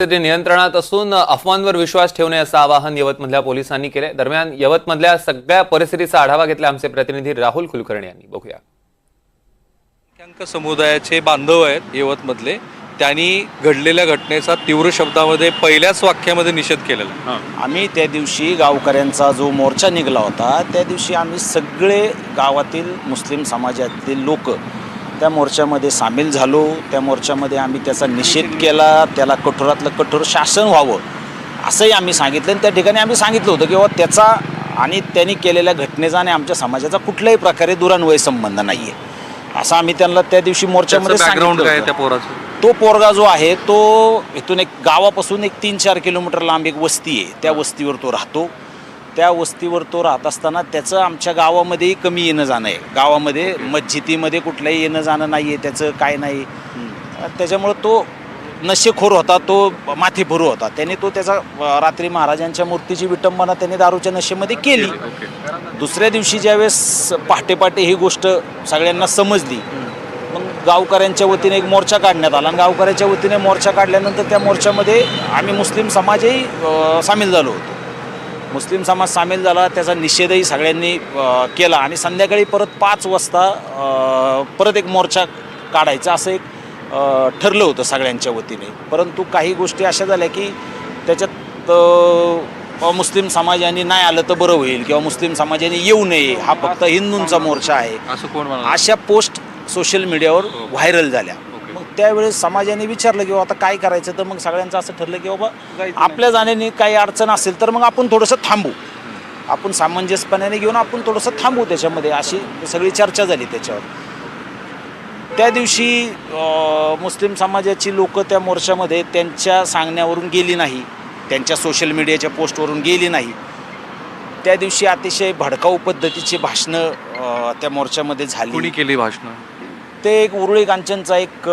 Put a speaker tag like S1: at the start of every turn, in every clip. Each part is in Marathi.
S1: परिस्थिती नियंत्रणात असून अफवांवर विश्वास ठेवू नये असं आवाहन यवतमधल्या पोलिसांनी केलंय दरम्यान यवतमधल्या सगळ्या परिस्थितीचा आढावा घेतला आमचे प्रतिनिधी राहुल कुलकर्णी यांनी. बघूया.
S2: संख्याक समुदायाचे बांधव आहेत यवतमधले. त्यांनी घडलेल्या घटनेचा तीव्र शब्दामध्ये पहिल्याच वाक्यामध्ये निषेध केलेला.
S3: आम्ही त्या दिवशी गावकऱ्यांचा जो मोर्चा निघाला होता त्या दिवशी आम्ही सगळे गावातील मुस्लिम समाजातील लोक त्या मोर्चामध्ये सामील झालो. त्या मोर्चामध्ये आम्ही त्याचा निषेध केला. त्याला कठोरातलं कठोर शासन व्हावं असंही आम्ही सांगितलं. आणि त्या ठिकाणी आम्ही सांगितलं होतं की बाबा त्याचा आणि त्यांनी केलेल्या घटनेचा आणि आमच्या समाजाचा कुठल्याही प्रकारे दुरान्वय संबंध नाही आहे असं आम्ही त्यांना त्या दिवशी मोर्चामध्ये सांगितलं तो पोरगा जो आहे तो इथून एक गावापासून एक तीन चार किलोमीटर लांब एक वस्ती आहे. त्या वस्तीवर तो राहतो. त्या वस्तीवर तो राहत असताना त्याचं आमच्या गावामध्येही कमी येणं जाणं आहे. गावामध्ये मस्जिदीमध्ये कुठलंही येणं जाणं नाही आहे त्याचं काय नाही. त्याच्यामुळं तो नशेखोर होता तो माथेफुरू होता. त्याने तो त्याचा रात्री महाराजांच्या मूर्तीची विटंबना त्याने दारूच्या नशेमध्ये केली. दुसऱ्या दिवशी ज्यावेळेस पहाटे पहाटे ही गोष्ट सगळ्यांना समजली मग गावकऱ्यांच्या वतीने एक मोर्चा काढण्यात आला. आणि गावकऱ्याच्या वतीने मोर्चा काढल्यानंतर त्या मोर्चामध्ये आम्ही मुस्लिम समाजही सामील झालो होतो. मुस्लिम समाज सामील झाला त्याचा निषेधही सगळ्यांनी केला. आणि संध्याकाळी परत पाच वाजता परत एक मोर्चा काढायचा असं एक ठरलं होतं सगळ्यांच्या वतीने. परंतु काही गोष्टी अशा झाल्या की त्याच्यात मुस्लिम समाजाने नाही आलं तर बरं होईल किंवा मुस्लिम समाजाने येऊ नये. हा फक्त हिंदूंचा मोर्चा आहे.
S2: असं कोण
S3: अशा पोस्ट सोशल मीडियावर व्हायरल झाल्या. त्यावेळेस समाजाने विचारलं की बाबा आता काय करायचं? तर मग सगळ्यांचं असं ठरलं की बाबा आपल्या जाण्याने काही अडचण असेल तर मग आपण थोडंसं थांबू. आपण सामंजस्यपणाने घेऊन आपण थोडंसं थांबू त्याच्यामध्ये अशी सगळी चर्चा झाली त्याच्यावर. त्या दिवशी मुस्लिम समाजाची लोक त्या मोर्चामध्ये त्यांच्या सांगण्यावरून गेली नाही. त्यांच्या सोशल मीडियाच्या पोस्टवरून गेली नाही. त्या दिवशी अतिशय भडकाऊ पद्धतीची भाषणं त्या मोर्चामध्ये
S2: कोणी
S3: झाली
S2: केली भाषणं?
S3: ते एक उरुळी कांचनचा एक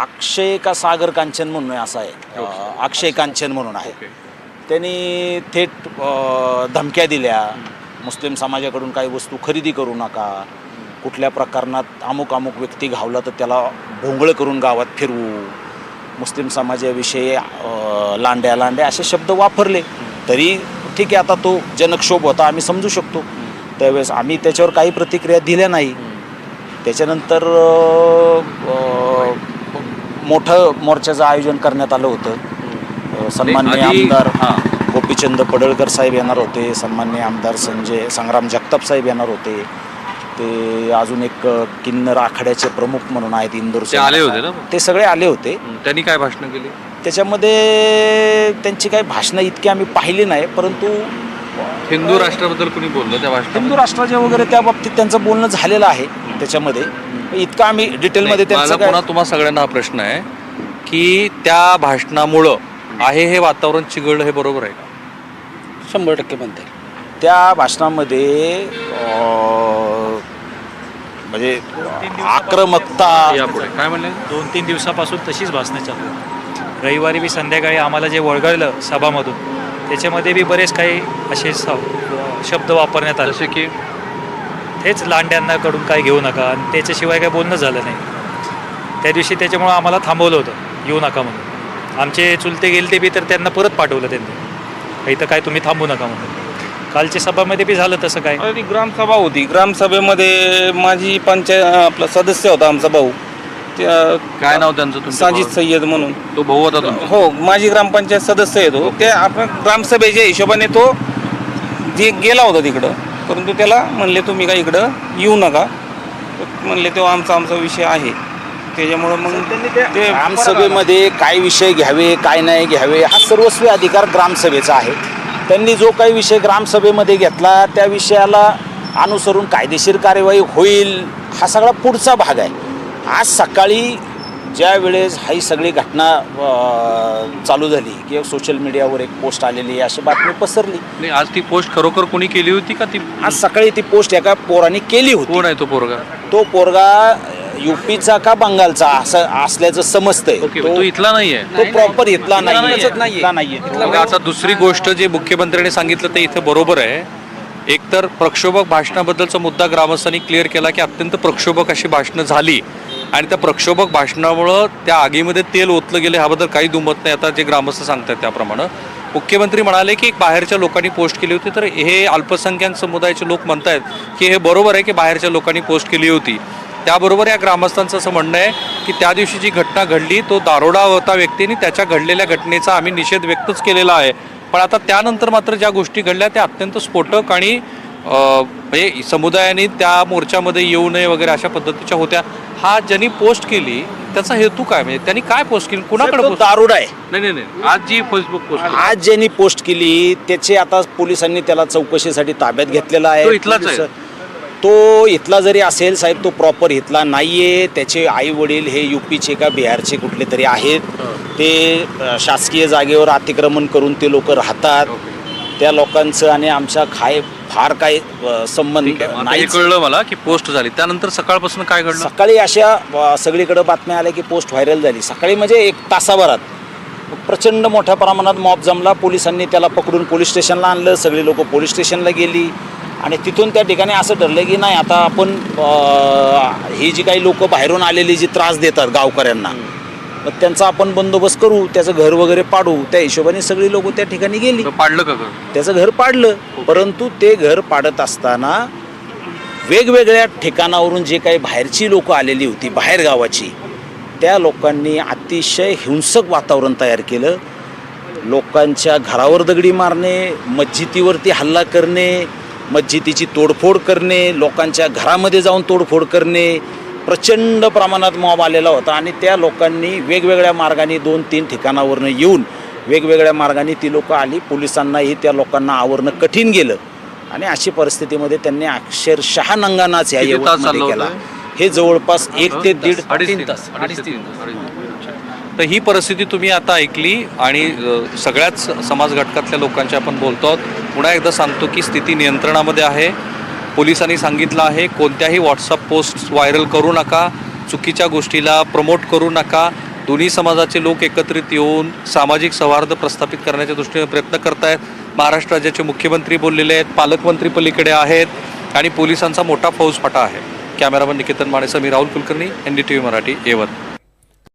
S3: अक्षय का सागर कांचन म्हणून असा आहे अक्षय कांचन म्हणून आहे. त्यांनी थेट धमक्या दिल्या. मुस्लिम समाजाकडून काही वस्तू खरेदी करू नका. कुठल्या प्रकरणात अमुक अमुक व्यक्ती घावला तर त्याला भोंगळं करून गावात फिरवू. मुस्लिम समाजाविषयी लांड्या लांड्या असे शब्द वापरले. तरी ठीक आहे आता तो जनक्षोभ होता आम्ही समजू शकतो. त्यावेळेस आम्ही त्याच्यावर काही प्रतिक्रिया दिल्या नाही. त्याच्यानंतर मोठं मोर्चाचं आयोजन करण्यात आलं होतं. सन्माननीय आमदार
S2: हां.
S3: गोपीचंद पडळकर साहेब येणार होते सन्माननीय आमदार संजय संग्राम जगताप साहेब येणार होते. ते अजून एक किन्नर आखाड्याचे प्रमुख म्हणून आहेत इंदोर
S2: ते आले होते ना?
S3: ते सगळे आले होते.
S2: त्यांनी काय भाषणं केली?
S3: त्याच्यामध्ये त्यांची काही भाषणं इतकी आम्ही पाहिली नाही परंतु
S2: हिंदू राष्ट्राबद्दल कोणी बोललं त्या भाषणात
S3: हिंदू राष्ट्राचे वगैरे त्या बाबतीत त्यांचं बोलणं झालेलं आहे. त्याच्यामध्ये. इतकं आम्ही डिटेलमध्ये त्यांचं
S2: पुन्हा
S3: काय
S2: तुम्हा सगळ्यांना हा प्रश्न आहे की त्या भाषणामुळं आहे हे वातावरण चिघळलं हे बरोबर आहे का?
S4: शंभर टक्के म्हणता येईल.
S3: त्या भाषणामध्ये अं, म्हणजे आक्रमकता
S2: यापुढे. काय म्हणले?
S5: दोन तीन दिवसापासून तशीच भाषणं चालू आहेत. रविवारी बी संध्याकाळी आम्हाला जे वळगळलं सभामधून त्याच्यामध्ये बी बरेच काही असे स- शब्द वापरण्यात आले.
S2: जसे की?
S5: तेच लांड्यांना कडून काय घेऊ नका. आणि त्याच्याशिवाय काही बोलणं झालं नाही. त्या दिवशी त्याच्यामुळं आम्हाला थांबवलं होतं. येऊ नका म्हणून. आमचे चुलते गेले ते बी तर त्यांना परत पाठवलं त्यांनी. इथं काय तुम्ही थांबू नका म्हणून. कालच्या सभामध्ये बी झालं तसं काय.
S6: अरे ग्रामसभा होती. ग्रामसभेमध्ये माझी पंचायत आपला सदस्य होता आमचा भाऊ. त्या
S2: काय नाव त्यांचं
S6: साजिद? सय्यद म्हणून.
S2: तो भाऊ होता तुमचा?
S6: हो माझी ग्रामपंचायत सदस्य आहे तो. ते आपण ग्रामसभेच्या हिशोबाने तो जे गेला होता तिकडं. परंतु त्याला म्हणले तुम्ही काय इकडं येऊ नका. म्हणले तेव्हा आमचा आमचा विषय आहे. त्याच्यामुळं मग ते
S3: ग्रामसभेमध्ये काय विषय घ्यावे काय नाही घ्यावे हा सर्वस्वी अधिकार ग्रामसभेचा आहे. त्यांनी जो काही विषय ग्रामसभेमध्ये घेतला त्या विषयाला अनुसरून कायदेशीर कार्यवाही होईल हा सगळा पुढचा भाग आहे. आज सकाळी ज्या वेळेस ही सगळी घटना चालू झाली किंवा सोशल मीडियावर एक पोस्ट आलेली आहे अशी बातमी पसरली.
S2: नाही आज ती पोस्ट खरोखर कोणी केली होती का ती?
S3: आज सकाळी ती पोस्ट एका पोराने केली होती.
S2: कोण आहे तो पोरगा?
S3: तो पोरगा युपीचा का बंगालचा असं असल्याचं समजतंय.
S2: ओके तो इथला नाहीये.
S3: तो प्रॉपर इथला नाही
S2: आता दुसरी गोष्ट जे मुख्यमंत्र्यांनी सांगितलं ते इथं बरोबर आहे. एकतर प्रक्षोभक भाषणाबद्दलचा मुद्दा ग्रामस्थांनी क्लिअर केला की अत्यंत प्रक्षोभक अशी भाषणं झाली. आणि त्या प्रक्षोभक भाषणामुळं त्या आगीमध्ये तेल ओतलं गेलं ह्याबद्दल काही दुमत नाही. आता जे ग्रामस्थ सांगतात त्याप्रमाणे. मुख्यमंत्री म्हणाले की बाहेरच्या लोकांनी पोस्ट केली होती तर हे अल्पसंख्याक समुदायाचे लोक म्हणतायत की हे बरोबर आहे की बाहेरच्या लोकांनी पोस्ट केली होती. त्याबरोबर या ग्रामस्थांचं असं म्हणणं आहे की त्या दिवशी जी घटना घडली तो दारोडा होता व्यक्तीने त्याच्या घडलेल्या घटनेचा आम्ही निषेध व्यक्तच केलेला आहे. पण आता त्यानंतर मात्र ज्या गोष्टी घडल्या त्या अत्यंत स्फोटक आणि म्हणजे समुदायाने त्या मोर्चामध्ये येऊ नये वगैरे अशा पद्धतीच्या होत्या. हा ज्यांनी पोस्ट केली त्याचा हेतू काय? म्हणजे त्यांनी काय पोस्ट केली? कुणाकडे
S3: दारुड आहे.
S2: नाही नाही नाही. आज जी फेसबुक पोस्ट
S3: आज ज्यांनी पोस्ट केली त्याचे आता पोलिसांनी त्याला चौकशीसाठी ताब्यात घेतलेला आहे.
S2: तो इथलाच आहे.
S3: तो इथला जरी असेल साहेब तो प्रॉपर इथला नाहीये. त्याचे आई वडील हे युपीचे का बिहारचे कुठले तरी आहेत. ते शासकीय जागेवर अतिक्रमण करून ते लोक राहतात. त्या लोकांचं आणि आमच्या खाय फार काही अ, संबंध
S2: हे
S3: नाहीच.
S2: कळलं मला की पोस्ट झाली. त्यानंतर सकाळपासून काय घडलं?
S3: सकाळी अशा सगळीकडे बातम्या आल्या की पोस्ट व्हायरल झाली. सकाळी म्हणजे एक तासाभरात. प्रचंड मोठ्या प्रमाणात मॉब जमला. पोलिसांनी त्याला पकडून पोलीस स्टेशनला आणलं. सगळी लोक पोलीस स्टेशनला गेली. आणि तिथून त्या ठिकाणी असं ठरलं की नाही आता आपण ही जी काही लोक बाहेरून आलेली जी त्रास देतात गावकऱ्यांना मग त्यांचा आपण बंदोबस्त करू त्याचं घर वगैरे पाडू त्या हिशोबाने सगळी लोक त्या ठिकाणी गेली.
S2: पाडलं का घर?
S3: त्याचं घर पाडलं. परंतु ते घर पाडत असताना वेगवेगळ्या ठिकाणावरून जे काही बाहेरची लोक आलेली होती बाहेर गावाची त्या लोकांनी अतिशय हिंसक वातावरण तयार केलं. लोकांच्या घरावर दगडी मारणे मस्जिदीवरती हल्ला करणे मस्जिदीची तोडफोड करणे लोकांच्या घरामध्ये जाऊन तोडफोड करणे प्रचंड प्रमाणात मॉब आलेला होता आणि त्या लोकांनी वेगवेगळ्या मार्गाने दोन तीन ठिकाणावरनं येऊन वेगवेगळ्या मार्गाने ती लोक आली. पोलिसांनाही त्या लोकांना आवरणं कठीण गेलं. आणि अशी परिस्थितीमध्ये त्यांनी अक्षरशः नंगानाच या
S2: चाललं
S3: केला? हे? जवळपास एक ते दीड
S2: अडीच
S3: तास
S2: अडीच तीन. तर ही परिस्थिती तुम्ही आता ऐकली आणि सगळ्याच समाज घटकातल्या लोकांची आपण बोलतो आहोत. पुन्हा एकदा सांगतो की स्थिती नियंत्रणामध्ये आहे. पोलिसांनी सांगितलं आहे कोणत्याही व्हॉट्सअप पोस्ट व्हायरल करू नका चुकीच्या गोष्टीला प्रमोट करू नका. दोन्ही समाजाचे लोक एकत्रित येऊन सामाजिक सौहार्द प्रस्थापित करण्याच्या दृष्टीने प्रयत्न करत आहेत महाराष्ट्र राज्याचे मुख्यमंत्री बोललेले आहेत पालकमंत्री पलीकडे आहेत आणि पोलिसांचा मोठा फौजफाटा आहे. कॅमेरामन निकेतन माणेसह मी Rahul Kulkarni N D T V Marathi Yavat.